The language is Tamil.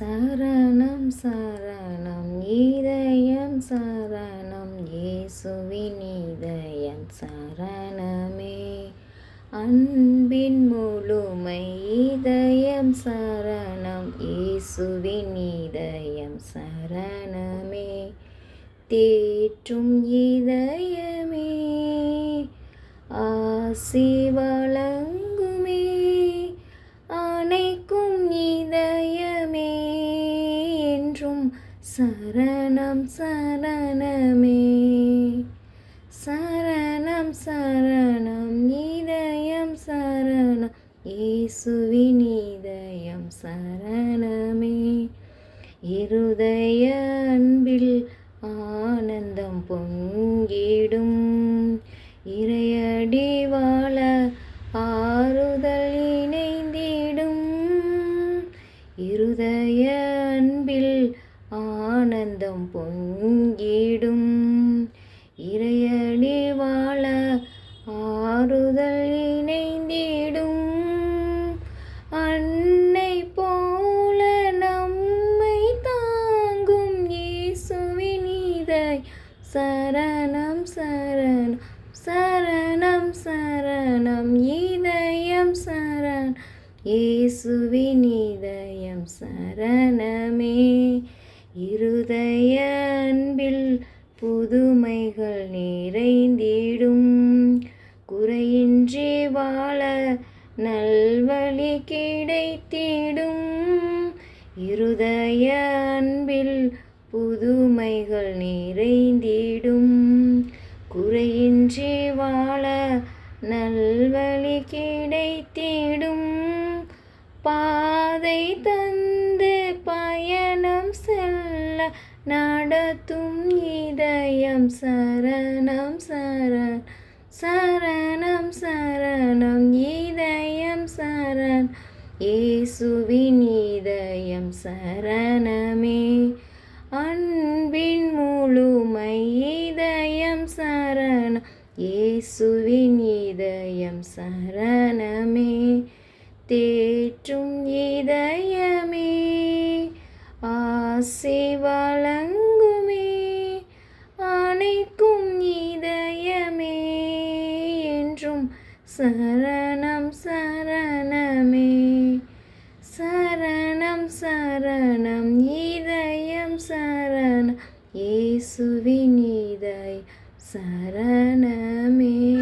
சரணம் சரணம் இதயம் சரணம் இயேசுவின் இதயம் சரணமே. அன்பின் முழுமை இதயம் சரணம் இயேசுவின் இதயம் சரணமே. தேற்றும் இதயமே ஆசி வளங்க சரணம் சரணமே. சரணம் சரணம் இதயம் சரணம் இயேசுவின் இதயம் சரணமே. இருதய அன்பில் ஆனந்தம் பொங்கிடும். இறையடி வாழ ஆறுதல் இணைந்திடும். இருதய ஆனந்தம் பொங்கிடும். இறையடி வாழ ஆறுதல் இணைந்திடும். அன்னை போல நம்மை தாங்கும் இயேசுவின் சரணம் சரணம் சரணம் சரணம் இதயம் சரண் இயேசுவின் இதயம் சரணமே. இருதய அன்பில் புதுமைகள் நிறைந்திடும். குறையின்றி வாழ நல்வழி கிடைத்திடும். இருதய அன்பில் புதுமைகள் நிறைந்திடும். குறையின்றி வாழ நல்வழி கிடைத்திடும். செல்ல நடத்தும் இதயம். சரணம் சரண் சரணம் சரணம். இதயம் சரண் இயேசுவின் இதயம் சரணமே. அன்பின் முழுமை இதயம் சரணம். இயேசுவின் இதயம் சரணமே. தேற்றும் இதயம் ஆசி வழங்குமே அணைக்கும் இதயமே என்றும் சரணம் சரணமே. சரணம் சரணம் இதயம் சரணம் இயேசுவின் இதயம் சரணமே.